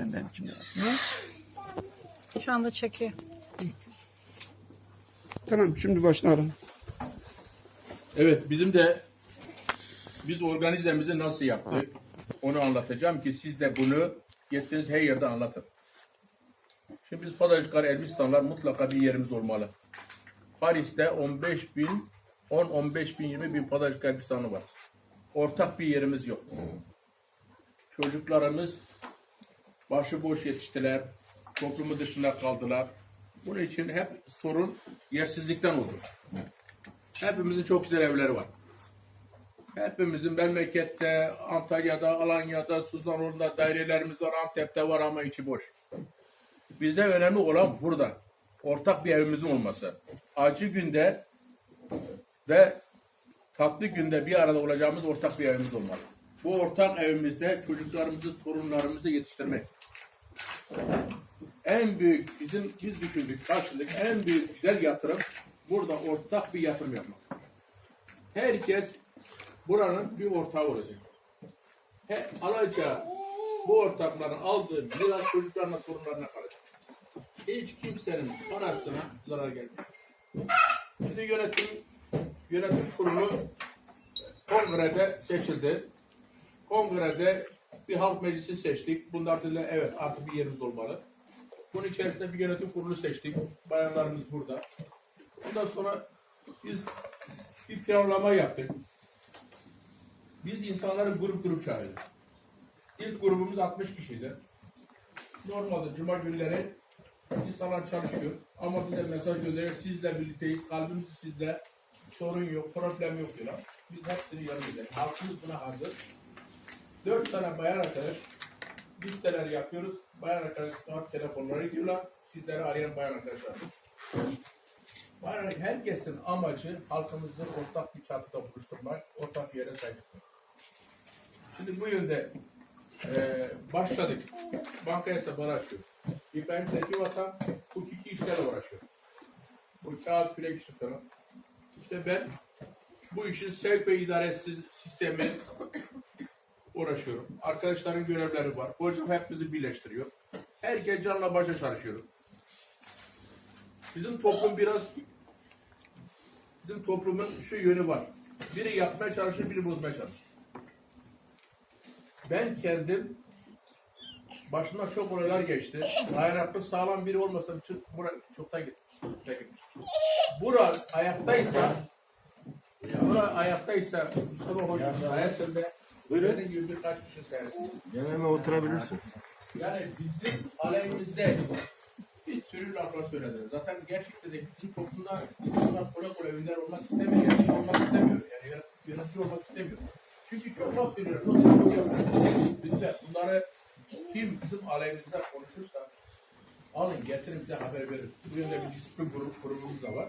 Ben benim kimde. Şu anda çekiyor. Tamam şimdi başlayalım. Evet bizim de biz organizemizi nasıl yaptık onu anlatacağım ki siz de bunu gittiğiniz her yerde anlatın. Şimdi biz Padajkar Elbistanlar mutlaka bir yerimiz olmalı. Paris'te 15 bin 10-15 bin 20 bin Padajkar Elbistanı var. Ortak bir yerimiz yok. Çocuklarımız başıboş yetiştiler. Toplumu dışına kaldılar. Bunun için hep sorun yersizlikten oldu. Hepimizin çok güzel evleri var. Hepimizin memlekette, Antalya'da, Alanya'da, Suzanoğlu'nda dairelerimiz var, Antep'te var ama içi boş. Bize önemli olan burada. Ortak bir evimizin olması. Acı günde ve tatlı günde bir arada olacağımız ortak bir evimiz olmalı. Bu ortak evimizde çocuklarımızı, torunlarımızı yetiştirmek. En büyük bizim biz düşündük karşılık en büyük güzel yatırım burada ortak bir yatırım yapmak. Herkes buranın bir ortağı olacak. He, alacağı bu ortakların aldığı miras çocuklarına torunlarına kalacak. Hiç kimsenin parasına zarar gelmiyor. Şimdi yönetim yönetim kurulu kongrede seçildi. Kongrede bir halk meclisi seçtik. Bunlar dediler evet artık bir yerimiz olmalı. Bunun içerisinde bir yönetim kurulu seçtik. Bayanlarımız burada. Ondan sonra biz bir planlama yaptık. Biz insanları grup grup çağırdık. İlk grubumuz 60 kişiydi. Normalde cuma günleri insanlar çalışıyor. Ama bize mesaj gönderiyor. Sizle birlikteyiz. Kalbimiz sizle. Sorun yok, problem yok diyorlar. Biz hepsini yanımızda. Halkımız buna hazır. Dört tane bayan arkadaş listeler yapıyoruz. Bayan arkadaşlar telefonları gidiyorlar. Sizleri arayan bayan arkadaşlar. Bayan, herkesin amacı halkımızı ortak bir çatıda buluşturmak, ortak bir yere sahip. Şimdi bu yönde e, başladık. Banka hesapları açıyoruz. İbrahim Zeki Vatan hukuki işlerle uğraşıyor. Bu kağıt kürek işi falan. İşte ben bu işin sevk ve idaresiz sistemi uğraşıyorum. Arkadaşların görevleri var. Hocam hepimizi birleştiriyor. Herkes canla başa çalışıyor. Bizim toplum biraz bizim toplumun şu yönü var. Biri yapmaya çalışır, biri bozmaya çalışır. Ben kendim başımdan çok olaylar geçti. Dayanaklı sağlam biri olmasam için buraya çoktan gittim. Bura ayaktaysa Bura ayaktaysa Mustafa Hocam sayesinde Benim gibi birkaç kişi sayesinde. Yanıma oturabilirsin. Yani bizim aleyhimize bir sürü laflar söyledi. Zaten gerçekten de bizim toplumda insanlar kolay kolay önder olmak istemiyor. Yönetici olmak istemiyor. Yani yönet- yönetici olmak istemiyor. Çünkü çok laf laf yapıyorlar. Lütfen bunları kim bizim aleyhimizde konuşursa alın getirin bize haber verin. Bu yönde bir disiplin grup, grubumuz da var.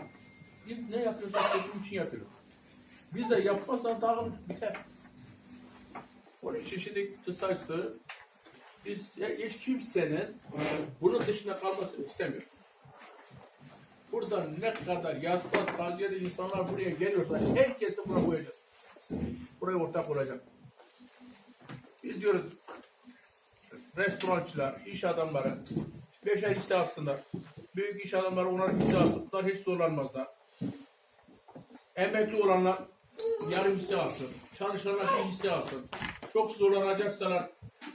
Biz ne yapıyorsak toplum için yapıyoruz. Biz de yapmazsan dağılır biter. Onun için şimdi kısası biz hiç kimsenin bunun dışında kalmasını istemiyoruz. Burada ne kadar yazda, taziyede insanlar buraya geliyorsa herkesi buna koyacağız. Buraya ortak olacak. Biz diyoruz restorançılar, iş adamları beşer hisse alsınlar. Büyük iş adamları onlar hisse alsın. Bunlar hiç zorlanmazlar. Emekli olanlar yarım hisse alsın. Çalışanlar bir hisse alsın. Çok zorlanacaksalar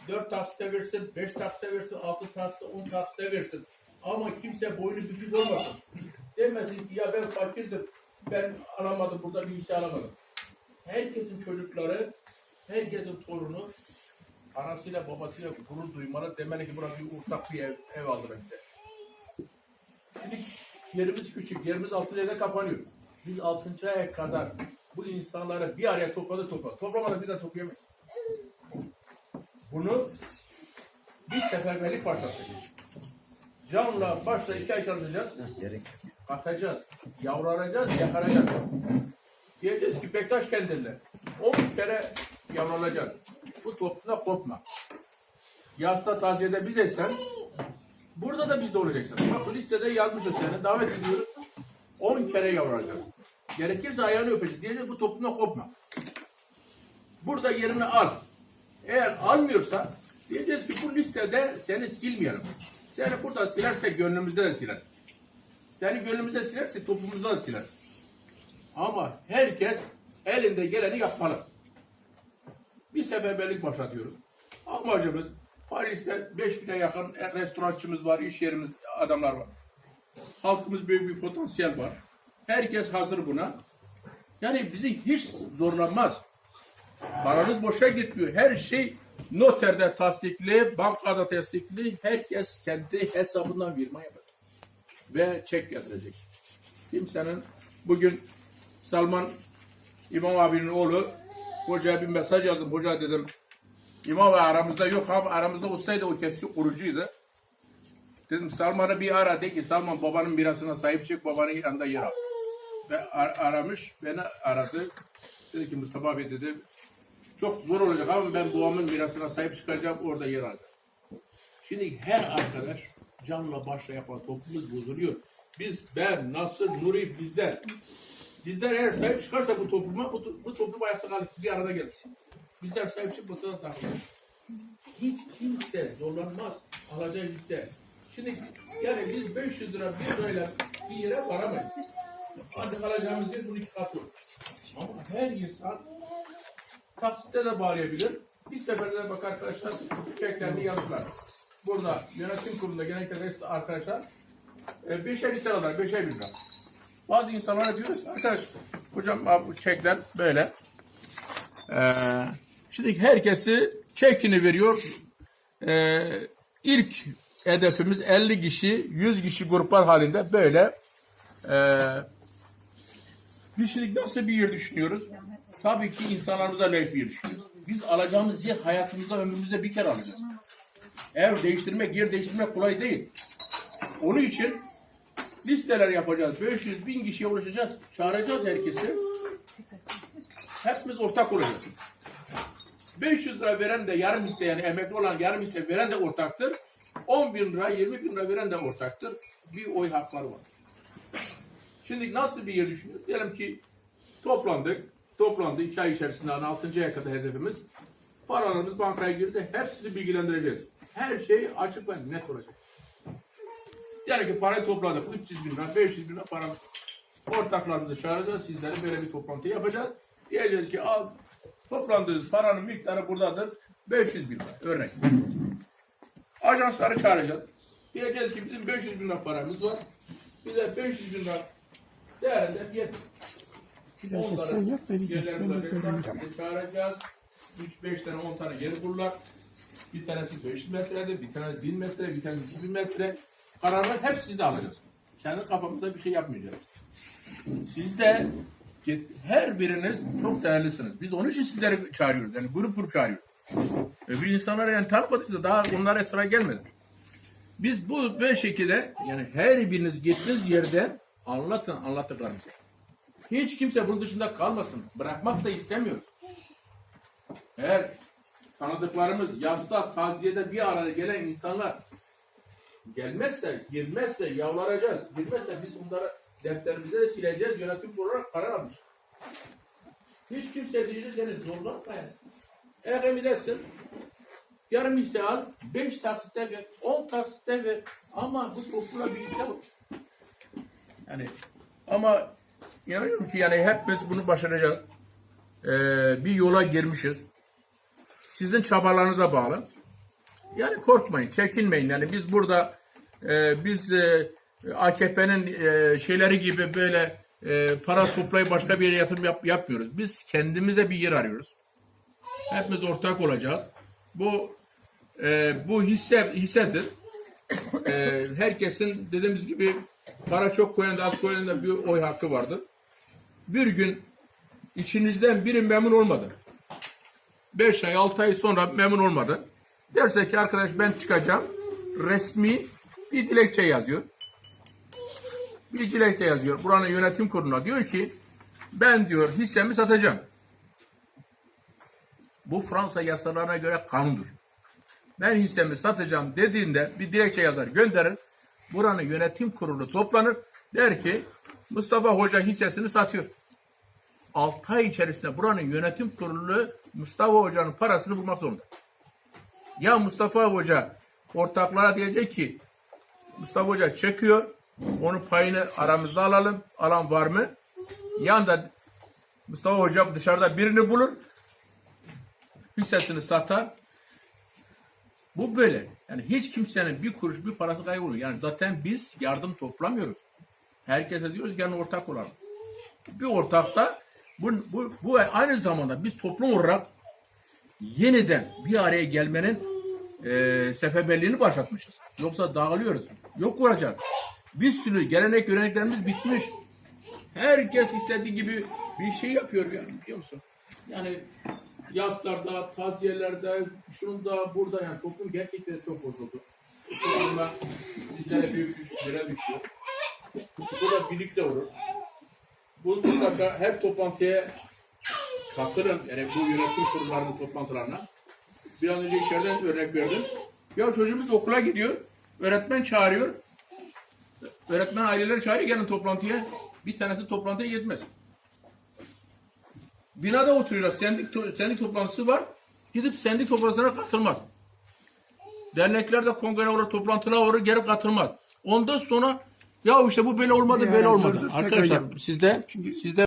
dört taksite versin, beş taksite versin, altı taksite, on taksite versin. Ama kimse boynu bükük olmasın. Demesin ki ya ben fakirdim, ben alamadım, burada bir hisse alamadım. Herkesin çocukları, herkesin torunu anasıyla babasıyla gurur duymalı. Demeli ki burası bir ortak bir ev, ev aldılar bize. Şimdi yerimiz küçük, yerimiz altı yerde kapanıyor. Biz altıncı aya kadar bu insanları bir araya topladı topladı. Toplamadan bir de toplayamayız. Bunu bir seferberlik başlatacağız. Canla başla iki ay çalışacağız. Atacağız. Yavrulayacağız, yakaracağız. Diyeceğiz ki Bektaş kendinde. On kere yavrulayacağız. Bu toplumda kopma. Yasta taziyede biz etsen, burada da biz de olacaksın. Bak bu listede yazmışız seni, davet ediyoruz. On kere yavrulayacağız. Gerekirse ayağını öpecek. Diyeceğiz bu toplumda kopma. Burada yerini al. Eğer almıyorsa Diyeceğiz ki bu listede seni silmeyelim. Seni burada silerse gönlümüzde de siler. Seni gönlümüzde silerse toplumumuzda da siler. Ama herkes elinde geleni yapmalı. Bir seferberlik başlatıyoruz. Amacımız Paris'te 5000'e yakın restorançımız var, iş yerimiz, adamlar var. Halkımız büyük bir potansiyel var. Herkes hazır buna. Yani bizi hiç zorlanmaz. Paranız boşa gitmiyor. Her şey noterde tasdikli, bankada tasdikli. Herkes kendi hesabından firma yapacak. Ve çek yatıracak. Kimsenin bugün Salman İmam abinin oğlu hocaya bir mesaj yazdım. Hoca dedim İmam abi aramızda yok ama aramızda olsaydı o kesin kurucuydu. Dedim Salman'ı bir ara de ki Salman babanın mirasına sahip çık babanın yanında yer al. Ve ar- aramış beni aradı. Dedi ki Mustafa abi dedi çok zor olacak ama ben babamın mirasına sahip çıkacağım orada yer alacağım. Şimdi her arkadaş canla başla yapan toplumumuz bozuluyor. Biz, ben, Nasır, Nuri bizler. Bizler eğer sahip çıkarsa bu topluma, bu, bu toplum ayakta kalır, bir arada gelir. Bizler sahip çıkmasa da takılır. Hiç kimse zorlanmaz alacağı hisse. Şimdi yani biz 500 lira bir lirayla bir yere varamayız. Ancak alacağımız yer bunun iki katı. Ama her insan taksitle de bağlayabilir. Bir seferde bak arkadaşlar çeklerini yazdılar. Burada yönetim kurulunda genellikle rest arkadaşlar e, beşer hisse alırlar, beşer bin lira. Bazı insanlara diyoruz arkadaş hocam abi bu çekler böyle. Ee, şimdi herkesi çekini veriyor. Ee, ilk hedefimiz 50 kişi, 100 kişi gruplar halinde böyle biz şimdi nasıl bir yer düşünüyoruz? Tabii ki insanlarımıza yer düşünüyoruz. Biz alacağımız yer hayatımızda, ömrümüzde bir kere alacağız. Eğer değiştirmek, yer değiştirmek kolay değil. Onun için listeler yapacağız. 500 bin kişiye ulaşacağız. Çağıracağız herkesi. Hepimiz ortak olacağız. 500 lira veren de yarım hisse yani emekli olan yarım hisse veren de ortaktır. 10 bin lira, 20 bin lira veren de ortaktır. Bir oy hakları var. Şimdi nasıl bir yer düşünüyoruz? Diyelim ki toplandık. Toplandı iki ay içerisinde 6. aya kadar hedefimiz. Paralarımız bankaya girdi. Hepsini bilgilendireceğiz. Her şey açık ve net olacak. Yani ki parayı topladık. 300 bin lira, 500 bin lira paramız. Ortaklarımızı çağıracağız. Sizlere böyle bir toplantı yapacağız. Diyeceğiz ki al toplandığınız paranın miktarı buradadır. 500 bin lira. Örnek. Ajansları çağıracağız. Diyeceğiz ki bizim 500 bin lira paramız var. Bize 500 bin lira değerinde yeter. Da sen yap beni gör. Ben de göreyim tamam. çağıracağız. 3-5 tane 10 tane yer bulurlar. Bir tanesi 500 metrede, bir tanesi 1000 metre, bir tanesi 2000 metre. Kararları hep sizde alacağız. Kendi kafamıza bir şey yapmayacağız. Siz de her biriniz çok değerlisiniz. Biz onun için sizleri çağırıyoruz. Yani grup grup çağırıyoruz. Öbür insanlara yani tanımadıysa daha onlara sıra gelmedi. Biz bu böyle şekilde yani her biriniz gittiğiniz yerden anlatın anlattıklarınızı. Hiç kimse bunun dışında kalmasın. Bırakmak da istemiyoruz. Eğer tanıdıklarımız yasta, taziyede bir araya gelen insanlar gelmezse, girmezse yavlaracağız. Girmezse biz bunları defterimize de sileceğiz. Yönetim olarak karar almış. Hiç kimse diyeceğiz yani zorlanmayın. Eğer emin edersin, yarım hisse al, beş taksitte ver, on taksitte ver. Ama bu toplumla birlikte ol. Yani ama inanıyorum ki yani hep biz bunu başaracağız. Ee, bir yola girmişiz. Sizin çabalarınıza bağlı. Yani korkmayın, çekinmeyin. Yani biz burada e, biz e, AKP'nin e, şeyleri gibi böyle e, para toplayıp başka bir yere yatırım yap- yapmıyoruz. Biz kendimize bir yer arıyoruz. Hepimiz ortak olacağız. Bu e, bu hisse hissedir. E, herkesin dediğimiz gibi para çok koyan da az koyan da bir oy hakkı vardır. Bir gün içinizden biri memnun olmadı. 5 ay 6 ay sonra memnun olmadı. Derse ki arkadaş ben çıkacağım. Resmi bir dilekçe yazıyor. Bir dilekçe yazıyor. Buranın yönetim kuruluna diyor ki ben diyor hissemi satacağım. Bu Fransa yasalarına göre kanundur. Ben hissemi satacağım dediğinde bir dilekçe yazar gönderir. Buranın yönetim kurulu toplanır. Der ki Mustafa Hoca hissesini satıyor. 6 ay içerisinde buranın yönetim kurulu Mustafa Hoca'nın parasını bulmak zorunda. Ya Mustafa Hoca ortaklara diyecek ki Mustafa Hoca çekiyor. Onun payını aramızda alalım. Alan var mı? Yanda Mustafa Hoca dışarıda birini bulur. Hissesini satar. Bu böyle. Yani hiç kimsenin bir kuruş bir parası kaybolmuyor. Yani zaten biz yardım toplamıyoruz. Herkese diyoruz yani ortak olalım. Bir ortakta bu, bu, bu aynı zamanda biz toplum olarak yeniden bir araya gelmenin e, seferberliğini başlatmışız. Yoksa dağılıyoruz. Yok olacak. Bir sürü gelenek göreneklerimiz bitmiş. Herkes istediği gibi bir şey yapıyor yani biliyor musun? Yani yaslarda, taziyelerde, şunda, burada yani toplum gerçekten çok bozuldu. Konuda bizlere büyük bir düşüyor. Bu da birlikte olur. Bu mutlaka her toplantıya katılın. Yani bu yönetim kurullarının toplantılarına. Bir an önce içeriden örnek verdim. Ya çocuğumuz okula gidiyor. Öğretmen çağırıyor. Öğretmen aileleri çağırıyor gelin toplantıya. Bir tanesi toplantıya gitmez. Binada oturuyorlar. Sendik, to- sendik toplantısı var. Gidip sendik toplantısına katılmaz. Derneklerde kongre olur, toplantılar olur, geri katılmaz. Ondan sonra ya işte bu böyle olmadı, böyle olmadı. Arkadaşlar sizde Çünkü- sizde